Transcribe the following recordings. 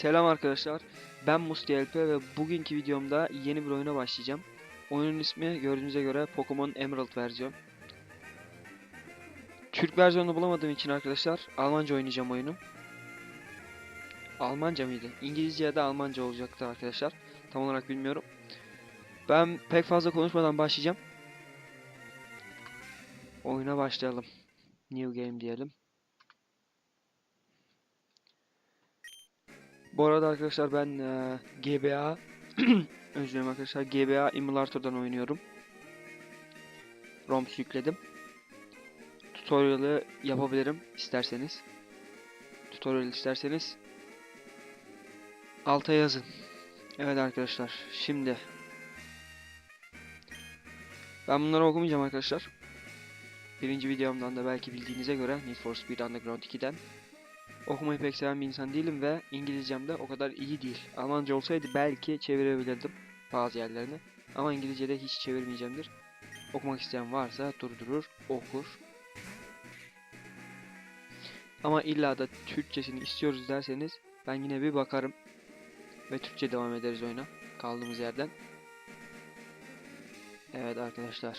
Selam arkadaşlar. Ben Musti LP ve bugünkü videomda yeni bir oyuna başlayacağım. Oyunun ismi gördüğünüze göre Pokemon Emerald versiyon. Türk versiyonunu bulamadığım için arkadaşlar Almanca oynayacağım oyunu. Almanca mıydı? İngilizce ya da Almanca olacaktı arkadaşlar. Tam olarak bilmiyorum. Ben pek fazla konuşmadan başlayacağım. Oyuna başlayalım. New game diyelim. Bu arada arkadaşlar ben eee, GBA özür arkadaşlar GBA Emulator'dan oynuyorum. ROMs yükledim. Tutorial'ı yapabilirim isterseniz. Tutorial isterseniz alta yazın. Evet arkadaşlar şimdi ben bunları okumayacağım arkadaşlar. Birinci videomdan da belki bildiğinize göre Need for Speed Underground 2'den okumayı pek seven bir insan değilim ve İngilizcem de o kadar iyi değil. Almanca olsaydı belki çevirebilirdim bazı yerlerini. Ama İngilizce'de hiç çevirmeyeceğimdir. Okumak isteyen varsa durdurur, okur. Ama illa da Türkçesini istiyoruz derseniz ben yine bir bakarım. Ve Türkçe devam ederiz oyuna. Kaldığımız yerden. Evet arkadaşlar.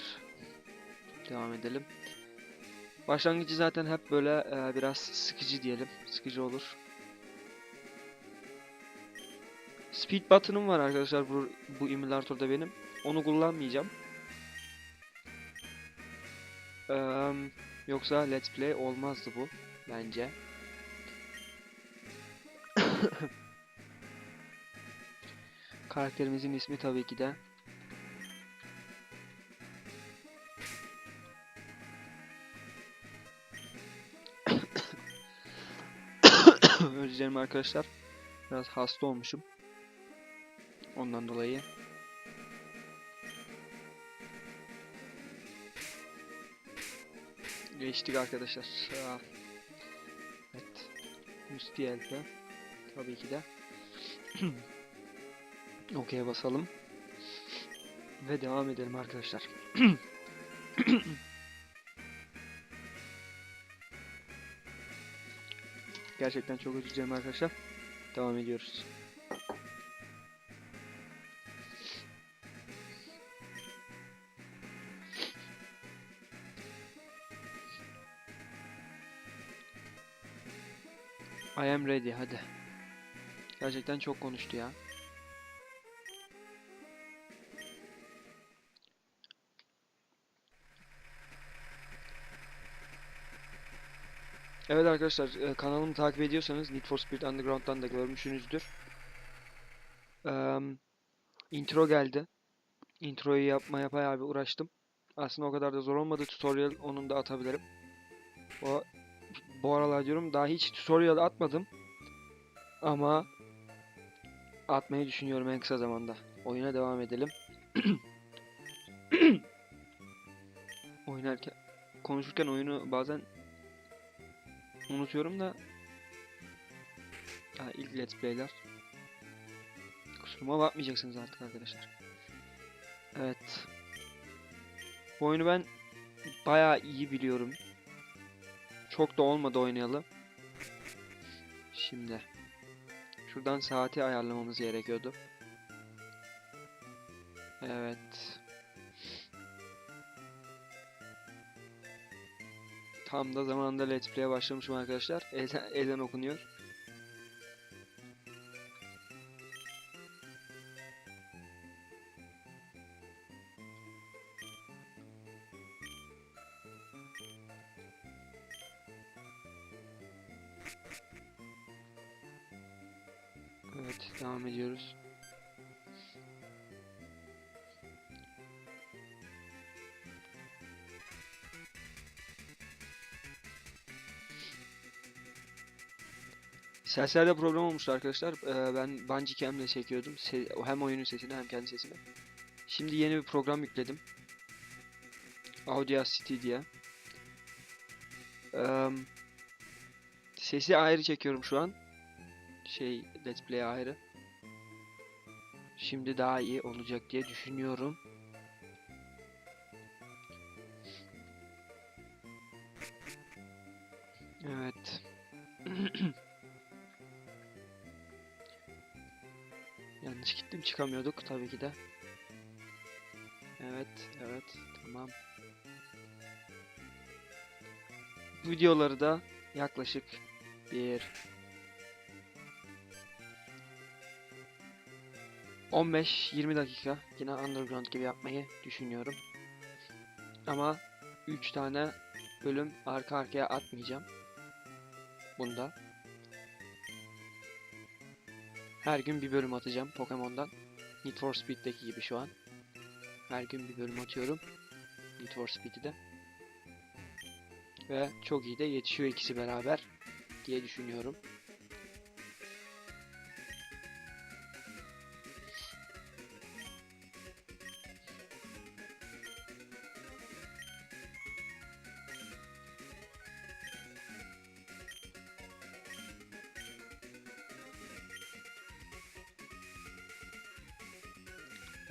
Devam edelim. Başlangıcı zaten hep böyle e, biraz sıkıcı diyelim. Sıkıcı olur. Speed button'ım var arkadaşlar bu, bu emulatorda benim. Onu kullanmayacağım. Eee, yoksa let's play olmazdı bu bence. Karakterimizin ismi tabii ki de Dilerim arkadaşlar. Biraz hasta olmuşum. Ondan dolayı. Geçtik arkadaşlar. Evet. Musti Elfe. Tabii ki de. Okey'e basalım. Ve devam edelim arkadaşlar. Gerçekten çok özür arkadaşlar. Devam ediyoruz. I am ready hadi. Gerçekten çok konuştu ya. Evet arkadaşlar e, kanalımı takip ediyorsanız Need for Speed Underground'dan da görmüşsünüzdür. Eee, intro geldi. Introyu yapmaya bayağı bir uğraştım. Aslında o kadar da zor olmadı. Tutorial onun da atabilirim. O bu aralar diyorum daha hiç tutorial atmadım. Ama atmayı düşünüyorum en kısa zamanda. Oyuna devam edelim. Oynarken konuşurken oyunu bazen unutuyorum da ha, ilk let's play'ler kusuruma bakmayacaksınız artık arkadaşlar. Evet. Bu oyunu ben bayağı iyi biliyorum. Çok da olmadı oynayalı. Şimdi şuradan saati ayarlamamız gerekiyordu. Evet. Tam da zamanında Let's Play'e başlamışım arkadaşlar. Elden, elden okunuyor. Seslerde problem olmuştu arkadaşlar. Ee, ben Bandicam'le çekiyordum. Se- hem oyunun sesini hem kendi sesini. Şimdi yeni bir program yükledim. Audacity diye. Sesi ayrı çekiyorum şu an. Şey, Let's Play ayrı. Şimdi daha iyi olacak diye düşünüyorum. Evet. ilerleyelim. Çıkamıyorduk tabii ki de. Evet, evet, tamam. Videoları da yaklaşık bir 15-20 dakika yine underground gibi yapmayı düşünüyorum. Ama 3 tane bölüm arka arkaya atmayacağım. Bunda. Her gün bir bölüm atacağım Pokemon'dan. Need for Speed'deki gibi şu an. Her gün bir bölüm atıyorum. Need for Speed'i de. Ve çok iyi de yetişiyor ikisi beraber diye düşünüyorum.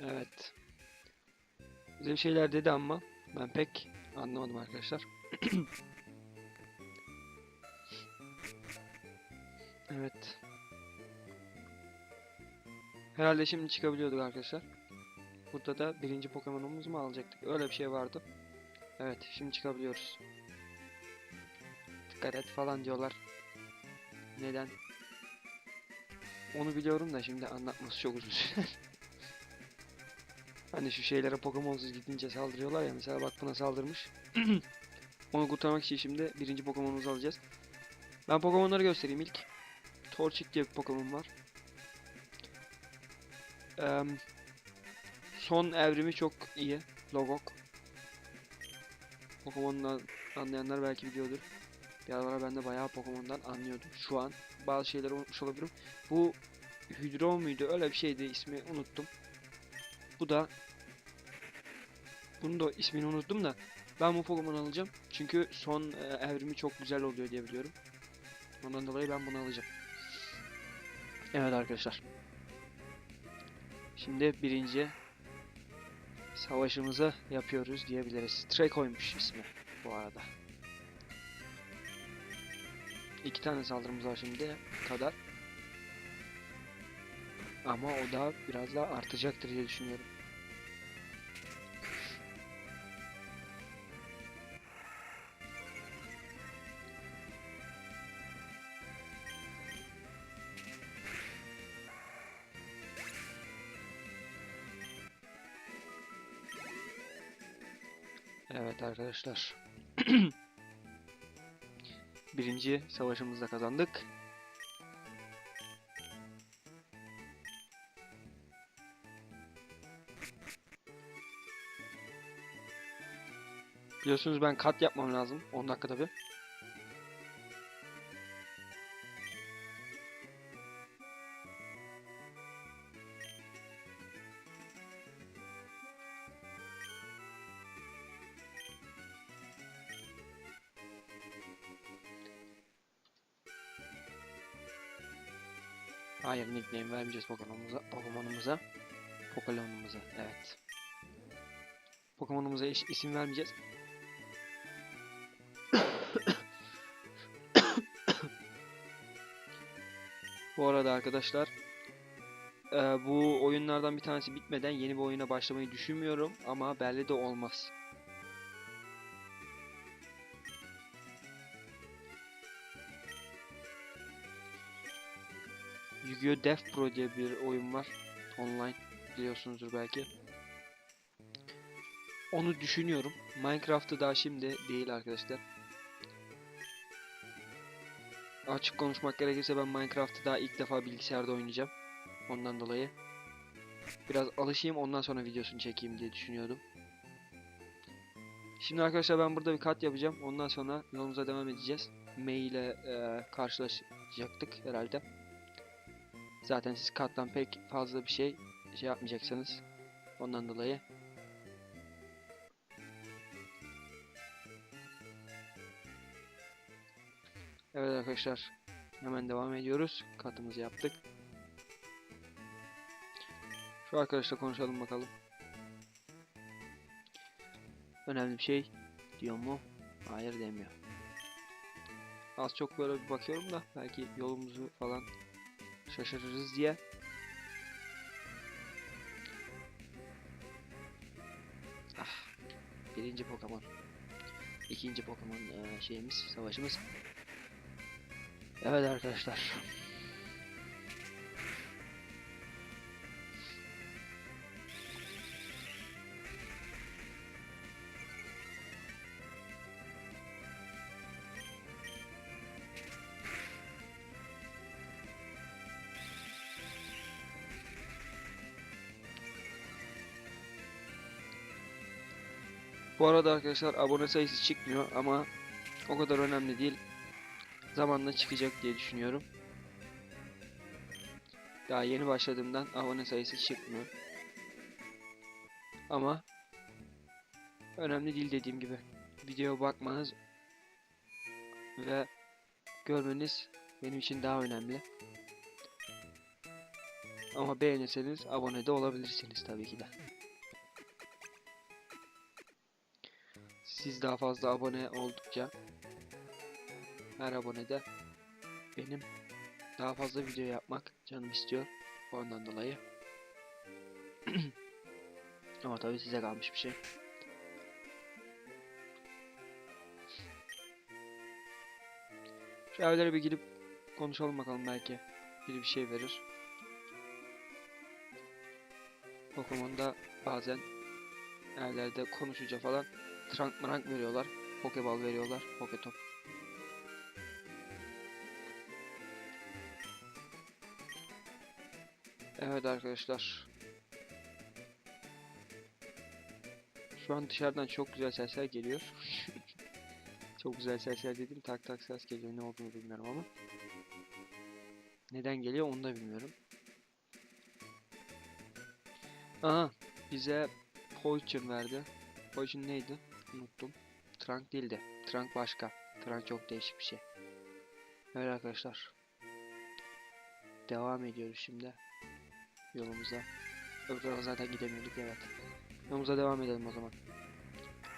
Evet. Bize şeyler dedi ama ben pek anlamadım arkadaşlar. Evet. Herhalde şimdi çıkabiliyorduk arkadaşlar. Burada da birinci Pokemon'umuzu mu alacaktık? Öyle bir şey vardı. Evet, şimdi çıkabiliyoruz. Dikkat et falan diyorlar. Neden? Onu biliyorum da şimdi anlatması çok uzun sürer. Hani şu şeylere Pokemon'suz gidince saldırıyorlar ya mesela bak buna saldırmış. Onu kurtarmak için şimdi birinci Pokemon'umuzu alacağız. Ben Pokemon'ları göstereyim ilk. Torchic diye bir Pokemon var. Eee, son evrimi çok iyi. Logok. Pokemon'dan anlayanlar belki biliyordur. Bir aralar ben de bayağı Pokemon'dan anlıyordum. Şu an bazı şeyleri unutmuş olabilirim. Bu Hydro muydu? Öyle bir şeydi. ismi unuttum. Bu da bunun da ismini unuttum da ben bu Pokemon alacağım. Çünkü son e, evrimi çok güzel oluyor diye biliyorum. Ondan dolayı ben bunu alacağım. Evet arkadaşlar. Şimdi birinci savaşımızı yapıyoruz diyebiliriz. Trekoymuş ismi bu arada. İki tane saldırımız var şimdi kadar. Ama o da biraz daha artacaktır diye düşünüyorum. Arkadaşlar. Birinci savaşımızda kazandık. Biliyorsunuz ben kat yapmam lazım 10 dakikada bir. Nickname vermeyeceğiz Pokemon'umuza. Pokemon'umuza. Pokemon'umuza. Evet. Pokemon'umuza isim vermeyeceğiz. Bu arada arkadaşlar eee, bu oyunlardan bir tanesi bitmeden yeni bir oyuna başlamayı düşünmüyorum ama belli de olmaz. Yu-Gi-Oh! Death Pro diye bir oyun var. Online biliyorsunuzdur belki. Onu düşünüyorum. Minecraft'ı daha şimdi değil arkadaşlar. Açık konuşmak gerekirse ben Minecraft'ı daha ilk defa bilgisayarda oynayacağım. Ondan dolayı. Biraz alışayım ondan sonra videosunu çekeyim diye düşünüyordum. Şimdi arkadaşlar ben burada bir kat yapacağım. Ondan sonra yolumuza devam edeceğiz. May ile e, karşılaşacaktık herhalde. Zaten siz kattan pek fazla bir şey şey yapmayacaksınız. Ondan dolayı. Evet arkadaşlar. Hemen devam ediyoruz. Katımızı yaptık. Şu arkadaşla konuşalım bakalım. Önemli bir şey diyor mu? Hayır demiyor. Az çok böyle bir bakıyorum da belki yolumuzu falan şaşırırız diye. Ah, birinci Pokemon. İkinci Pokemon şeyimiz, savaşımız. Evet arkadaşlar. Bu arada arkadaşlar abone sayısı çıkmıyor ama o kadar önemli değil. Zamanla çıkacak diye düşünüyorum. Daha yeni başladığımdan abone sayısı çıkmıyor. Ama önemli değil dediğim gibi. Video bakmanız ve görmeniz benim için daha önemli. Ama beğenirseniz abone de olabilirsiniz tabii ki de. Siz daha fazla abone oldukça her abonede benim daha fazla video yapmak canım istiyor. Ondan dolayı. Ama tabii size kalmış bir şey. Şu evlere bir gidip konuşalım bakalım belki biri bir şey verir. Pokemon'da bazen evlerde konuşunca falan trank mrank veriyorlar. Pokeball veriyorlar. Poketop. Evet arkadaşlar. Şu an dışarıdan çok güzel sesler geliyor. çok güzel sesler dedim. Tak tak ses geliyor. Ne olduğunu bilmiyorum ama. Neden geliyor onu da bilmiyorum. Aha bize Poison verdi. Poison neydi? Unuttum. Trunk değildi. Trunk başka. Trunk çok değişik bir şey. Evet arkadaşlar. Devam ediyoruz şimdi. Yolumuza. Öbür tarafa zaten gidemiyorduk evet. Yolumuza devam edelim o zaman.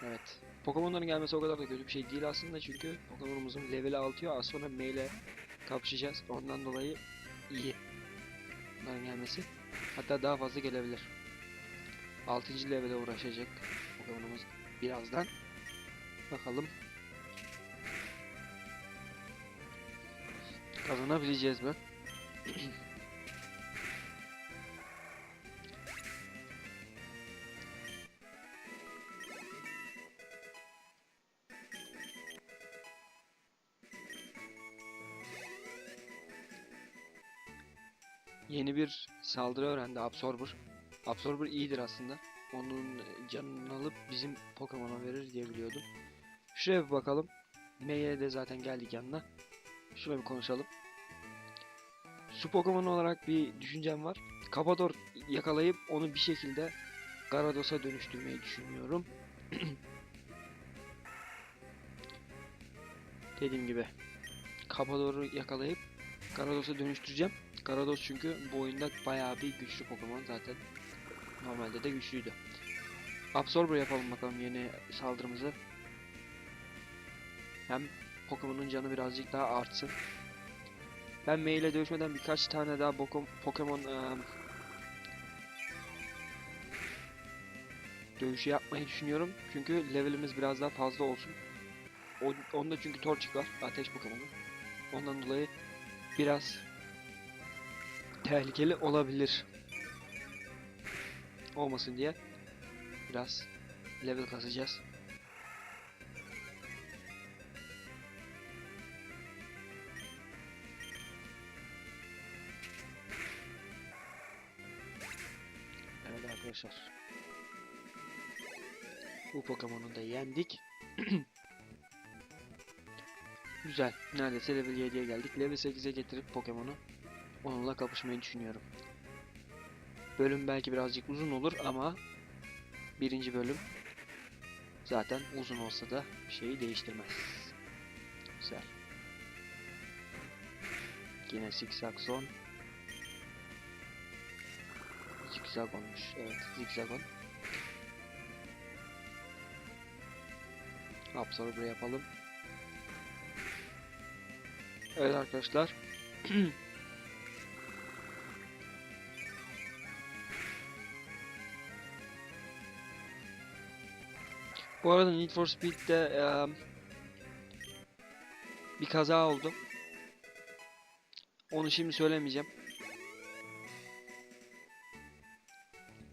Evet. Pokemon'ların gelmesi o kadar da kötü bir şey değil aslında çünkü Pokemon'umuzun leveli artıyor. Az sonra Mei ile kapışacağız. Ondan dolayı iyi. Bunların gelmesi. Hatta daha fazla gelebilir. 6. levele uğraşacak Pokemon'umuz birazdan. Bakalım. Kazanabileceğiz mi? Yeni bir saldırı öğrendi Absorber. Absorber iyidir aslında. Onun canını alıp bizim Pokemon'a verir diye biliyordum. Şuraya bir bakalım. Mei'ye de zaten geldik yanına. Şuraya bir konuşalım. Su Pokemon olarak bir düşüncem var. Kabador yakalayıp onu bir şekilde Garados'a dönüştürmeyi düşünüyorum. Dediğim gibi Kabador'u yakalayıp Garados'a dönüştüreceğim. Garados çünkü bu oyunda bayağı bir güçlü Pokemon zaten. Normalde de güçlüydü. Absorber yapalım bakalım yeni saldırımızı. Hem Pokemon'un canı birazcık daha artsın. Ben Mei ile dövüşmeden birkaç tane daha Pokemon, eee, dövüşü yapmayı düşünüyorum. Çünkü levelimiz biraz daha fazla olsun. Onda çünkü Torchic var. Ateş Pokemon'u. Ondan dolayı biraz tehlikeli olabilir. Olmasın diye biraz level kasacağız. Evet arkadaşlar. Bu Pokemon'u da yendik. Güzel. Neredeyse level 7'ye geldik. Level 8'e getirip Pokemon'u onunla kapışmayı düşünüyorum. Bölüm belki birazcık uzun olur ama birinci bölüm zaten uzun olsa da bir şeyi değiştirmez. Güzel. Yine zikzak zon. Zikzak olmuş. Evet, zikzagon. Absorber yapalım. Evet arkadaşlar. Bu arada Need for Speed'de eee, bir kaza oldu. Onu şimdi söylemeyeceğim.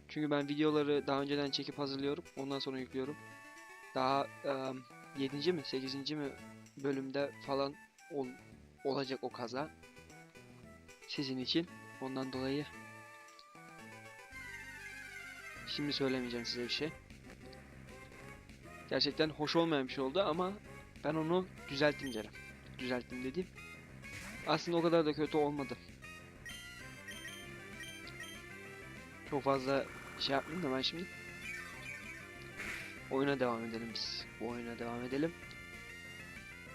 Çünkü ben videoları daha önceden çekip hazırlıyorum. Ondan sonra yüklüyorum. Daha eee 7. mi 8. mi bölümde falan ol- olacak o kaza. Sizin için. Ondan dolayı şimdi söylemeyeceğim size bir şey. Gerçekten hoş olmayan bir şey oldu ama ben onu düzelttim canım. Düzelttim dediğim. Aslında o kadar da kötü olmadı. Çok fazla şey yapmayayım da ben şimdi. Oyuna devam edelim biz. Bu oyuna devam edelim.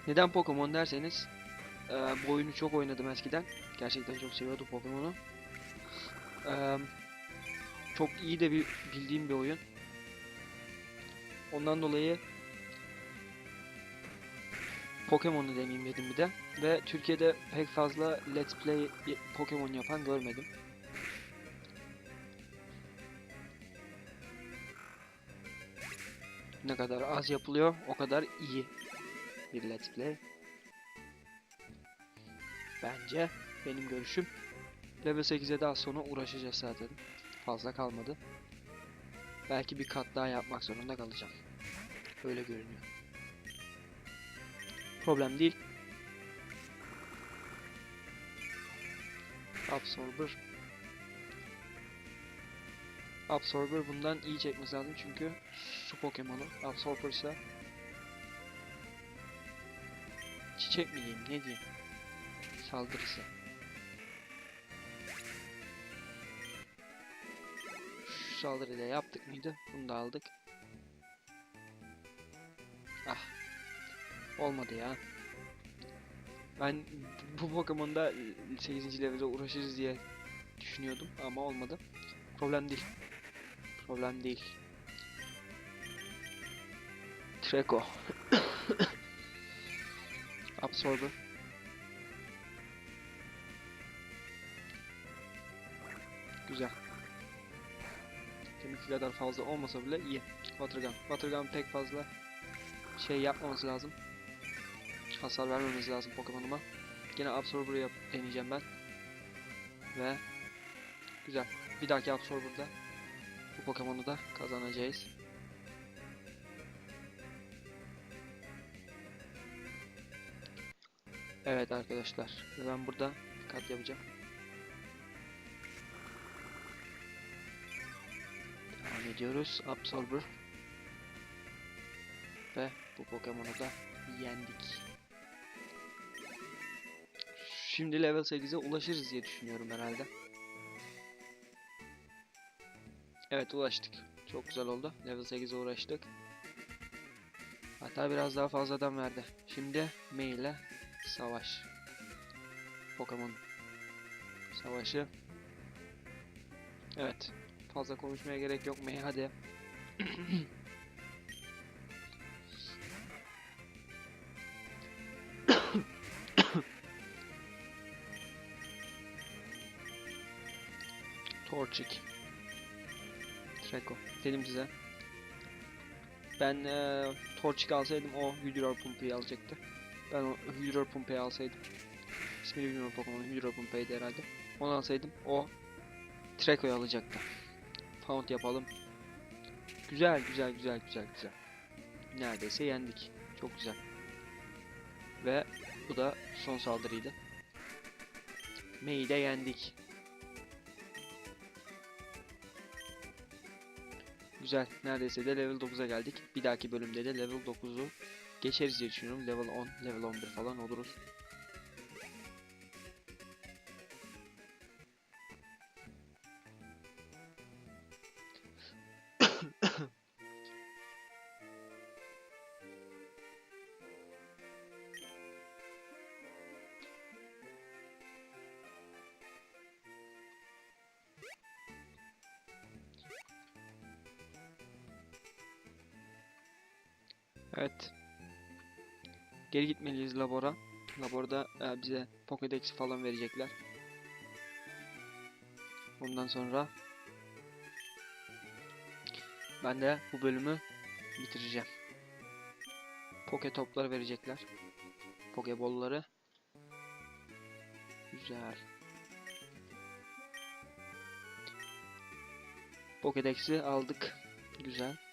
Neden Pokemon derseniz eee, bu oyunu çok oynadım eskiden. Gerçekten çok seviyordum Pokemon'u. Eee, çok iyi de bir bildiğim bir oyun. Ondan dolayı Pokemon'u deneyeyim dedim bir de. Ve Türkiye'de pek fazla Let's Play Pokemon yapan görmedim. Ne kadar az yapılıyor, o kadar iyi bir Let's Play. Bence benim görüşüm. Level 8'e daha sonra uğraşacağız zaten. Fazla kalmadı. Belki bir kat daha yapmak zorunda kalacağım. Öyle görünüyor. Problem değil. Absorber. Absorber bundan iyi çekmesi lazım çünkü su Pokemon'u. Absorber ise çiçek mi diyeyim ne diyeyim saldırısı. Da yaptık mıydı? Bunu da aldık. Ah. Olmadı ya. Ben bu Pokemon'da 8. level'e uğraşırız diye düşünüyordum ama olmadı. Problem değil. Problem değil. Treco. Absorber. Kadar fazla olmasa bile iyi. Watergun. Watergun pek fazla şey yapmaması lazım. Hasar vermemiz lazım Pokemon'uma. Yine Absorber'ı yap deneyeceğim ben. Ve güzel. Bir dahaki Absorber'da bu Pokemon'u da kazanacağız. Evet arkadaşlar. Ben burada kat yapacağım. Ediyoruz. Absorber. Ve bu Pokemon'u da yendik. Şimdi level 8'e ulaşırız diye düşünüyorum herhalde. Evet ulaştık. Çok güzel oldu. Level 8'e uğraştık. Hatta biraz daha fazladan verdi. Şimdi Mei ile savaş. Pokemon savaşı. Evet. Fazla konuşmaya gerek yok Mei hadi. Torchic. Treco. Dedim size. Ben eee Torchic alsaydım o Hydro Pumpy'yi alacaktı. Ben o Hydro Pumpy'yi alsaydım. İsmini bilmiyorum Pokemon'un Hydro Pumpy'ydi herhalde. Onu alsaydım o Treco'yu alacaktı. Found yapalım. Güzel güzel güzel güzel güzel. Neredeyse yendik. Çok güzel. Ve bu da son saldırıydı. Mei'yi de yendik. Güzel. Neredeyse de level 9'a geldik. Bir dahaki bölümde de level 9'u geçeriz diye düşünüyorum. Level 10, level 11 falan oluruz. Evet. Geri gitmeliyiz labora. Laborda e, bize Pokédex falan verecekler. Ondan sonra ben de bu bölümü bitireceğim. Poke topları verecekler. Pokeball'ları. Güzel. Pokédex'i aldık. Güzel.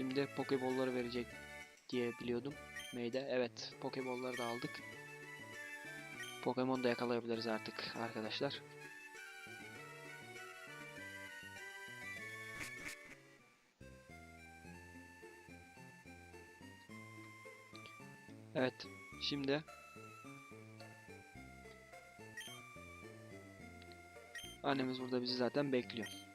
Şimdi Pokeball'ları verecek diye biliyordum. Meyde. Evet. Pokeball'ları da aldık. Pokemon da yakalayabiliriz artık arkadaşlar. Evet. Şimdi Annemiz burada bizi zaten bekliyor.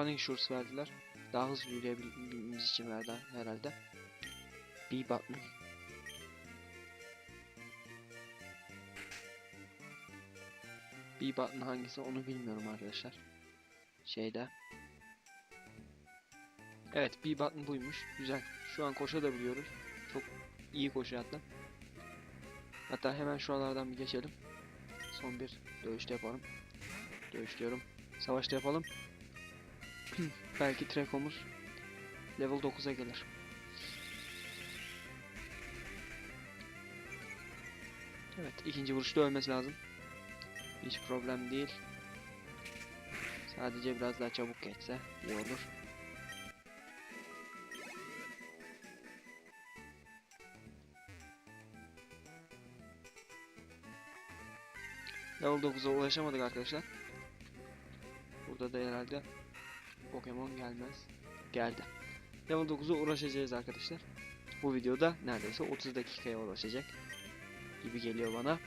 Running Shorts verdiler. Daha hızlı yürüyebilmemiz için verdi herhalde. B button. B button hangisi onu bilmiyorum arkadaşlar. Şeyde. Evet B button buymuş. Güzel. Şu an koşabiliyoruz. Çok iyi koşuyor hatta. Hatta hemen şuralardan bir geçelim. Son bir dövüşte yapalım. Dövüş diyorum. Savaşta yapalım. Belki Trekomuz level 9'a gelir. Evet, ikinci vuruşta ölmesi lazım. Hiç problem değil. Sadece biraz daha çabuk geçse iyi olur. Level 9'a ulaşamadık arkadaşlar. Burada da herhalde Pokemon gelmez. Geldi. Level 9'a uğraşacağız arkadaşlar. Bu videoda neredeyse 30 dakikaya ulaşacak gibi geliyor bana.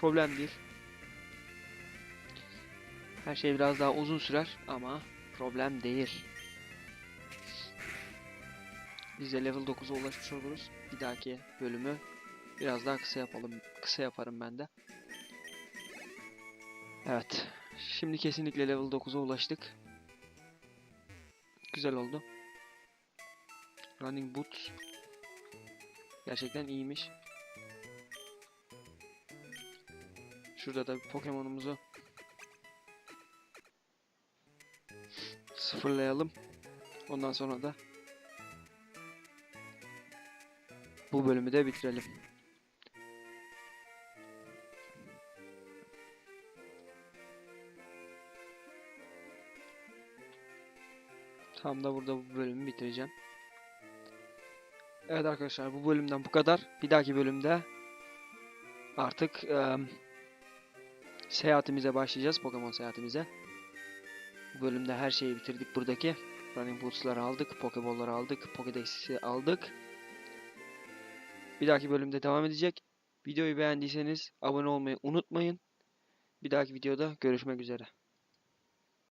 Problem değil. Her şey biraz daha uzun sürer ama problem değil. Biz de level 9'a ulaşmış oluruz. Bir dahaki bölümü biraz daha kısa yapalım. Kısa yaparım ben de. Evet. Şimdi kesinlikle level 9'a ulaştık. Güzel oldu. Running Boots. Gerçekten iyiymiş. Şurada da Pokemon'umuzu sıfırlayalım. Ondan sonra da bu bölümü de bitirelim. Tam da burada bu bölümü bitireceğim. Evet arkadaşlar bu bölümden bu kadar. Bir dahaki bölümde artık eee, seyahatimize başlayacağız. Pokemon seyahatimize. Bu bölümde her şeyi bitirdik buradaki. Running Boots'ları aldık. Pokeball'ları aldık. Pokédex'i aldık. Bir dahaki bölümde devam edecek. Videoyu beğendiyseniz abone olmayı unutmayın. Bir dahaki videoda görüşmek üzere.